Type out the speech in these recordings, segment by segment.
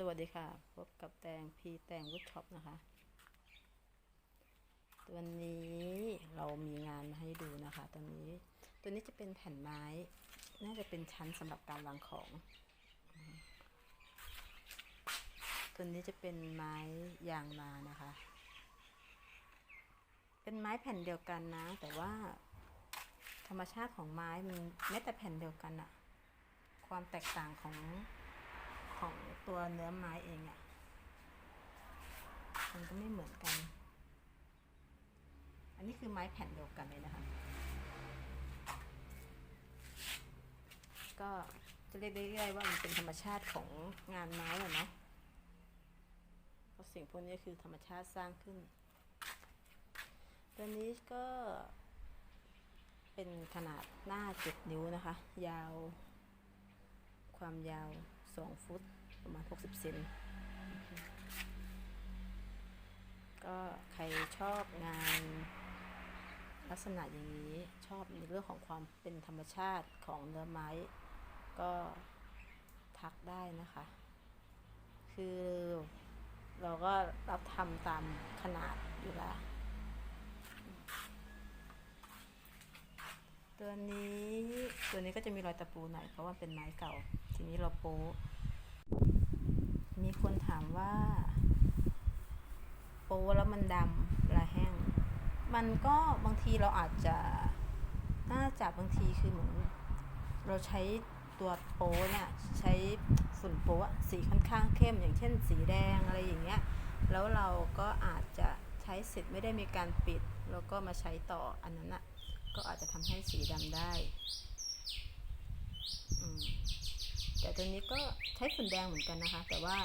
สวัสดีค่ะ พบกับแตงพีแตงวุฒช็อปนะคะ วันนี้เรามีงานมาให้ดูนะคะ ตัวนี้ ตัวนี้จะเป็นแผ่นไม้ น่าจะเป็นชั้นสำหรับการวางของ ตัวนี้จะเป็นไม้ยางนานะคะ เป็นไม้แผ่นเดียวกันนะ แต่ว่า ธรรมชาติของไม้มันแม้แต่แผ่นเดียวกันอะความแตกต่างของ ของตัวเนื้อไม้เองอะ่ะ มันก็ไม่เหมือนกัน อันนี้คือไม้แผ่นเดียวกันเลยนะคะ ก็จะเรียกได้ง่ายๆว่ามันเป็นธรรมชาติของงานไม้อะเนาะเพราะสิ่งพวกนี้คือธรรมชาติสร้างขึ้น ตัวนี้ก็เป็นขนาดหน้าเจ็ดนิ้วนะคะ ยาว ความยาว 2ฟุตประมาณ60เซนก็ใครชอบงานลักษณะอย่างนี้ชอบในเรื่องของความเป็นธรรมชาติของเนื้อไม้ ก็ทักได้นะคะ คือเราก็รับทำตามขนาดอยู่ล้วตัวนี้ตัวนี้ก็จะมีรอยตะปูหน่อยเพราะว่าเป็นไม้เก่า ทีนี้เราโป๊ มีคนถามว่า โปแล้วมันดำลาแห้ง มันก็บางทีเราอาจจะน่าจะบางทีคือเหมือนเราใช้ตัวโป๊เนี่ยใช้ฝุ่นโป๊ะสีค่อนข้างเข้มอย่างเช่น สีแดงอะไรอย่างเงี้ยแล้วเราก็อาจจะใช้เสร็จไม่ได้มีการปิด แล้วก็มาใช้ต่ออันนั้นอะก็อาจจะทำให้สีดำได้อืมแตัวนี้ก็ใช้ฝุ่นแดงเหมือนกันนะคะ แต่ว่า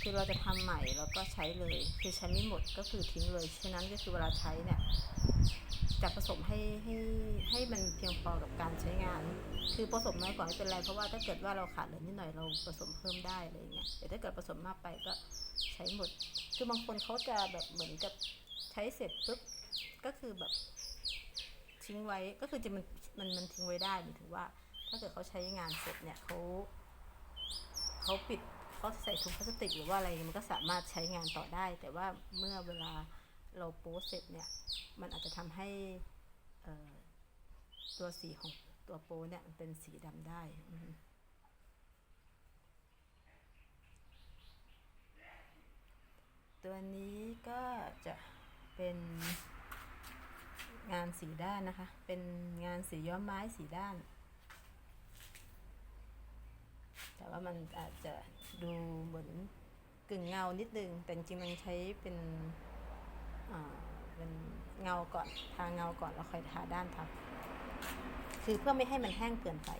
คือเราจะทำใหม่แล้วก็ใช้เลย คือใช้ไม่หมดก็คือทิ้งเลยฉะนั้นก็คือเวลาใช้เนี่ยจะผสมให้ให้ให้มันเพียงพอกับการใช้งาน คือผสมน้อยกว่าไม่เป็นไรเพราะว่าถ้าเกิดว่าเราขาดเหลือนิดหน่อยเราผสมเพิ่มได้อะไรอย่างเงี้ยแต่ถ้าเกิดผสมมากไปก็ใช้หมด คือบางคนเขาจะแบบเหมือนกับใช้เสร็จปุ๊บก็คือแบบทิ้งไว้ก็คือจะมันมันมันทิ้งไว้ได้หมายถึงว่า ถ้าเกิดเขาใช้งานเสร็จเนี่ยเขา เขาปิดเขาใส่ถุงพลาสติกหรือว่าอะไรมันก็สามารถใช้งานต่อได้ แต่ว่าเมื่อเวลาเราโป๊เสร็จเนี่ยมันอาจจะทำให้ตัวสีของตัวโป๊เนี่ยมันเป็นสีดำได้ตัวนี้ก็จะเป็นงานสีด้านนะคะ เป็นงานสีย้อมไม้สีด้าน แต่ว่า มันอาจจะดูเหมือนกึ่งเงานิดนึง แต่จริงๆมันใช้เป็นเป็นเงาก่อนทาเงาก่อนแล้วค่อยทาด้านทับ คือเพื่อไม่ให้มันแห้งเกินไป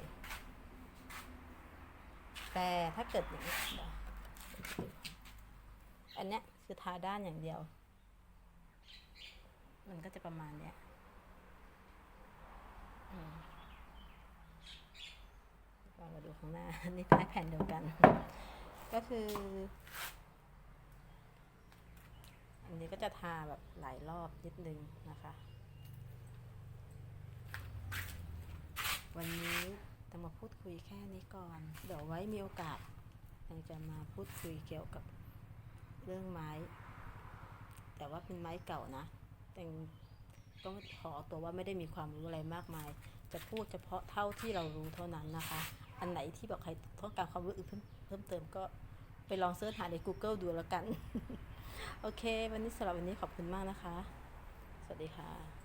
แต่ถ้าเกิดอย่างนี้อันเนี้ยคือทาด้านอย่างเดียว มันก็จะประมาณเนี้ย อืม ลองมาดูข้างหน้า นี่ท้แผ่นเดียวกัน ก็คือ อันนี้ก็จะทาแบบหลายรอบนิดนึงนะคะ วันนี้จะมาพูดคุยแค่นี้ก่อน เดี๋ยวไว้มีโอกาสยังจะมาพูดคุยเกี่ยวกับเรื่องไม้ แต่ว่าเป็นไม้เก่านะ แต่ต้องขอตัวว่าไม่ได้มีความรู้อะไรมากมาย จะพูดเฉพาะเท่าที่เรารู้เท่านั้นนะคะ อันไหนที่บอกใครต้องการความรู้อื่นเพิ่มเพิ่มเติมก็ไปลองเสิร์ชหาใน Google ดูแล้วกัน โอเค วันนี้สำหรับวันนี้ขอบคุณมากนะคะ สวัสดีค่ะ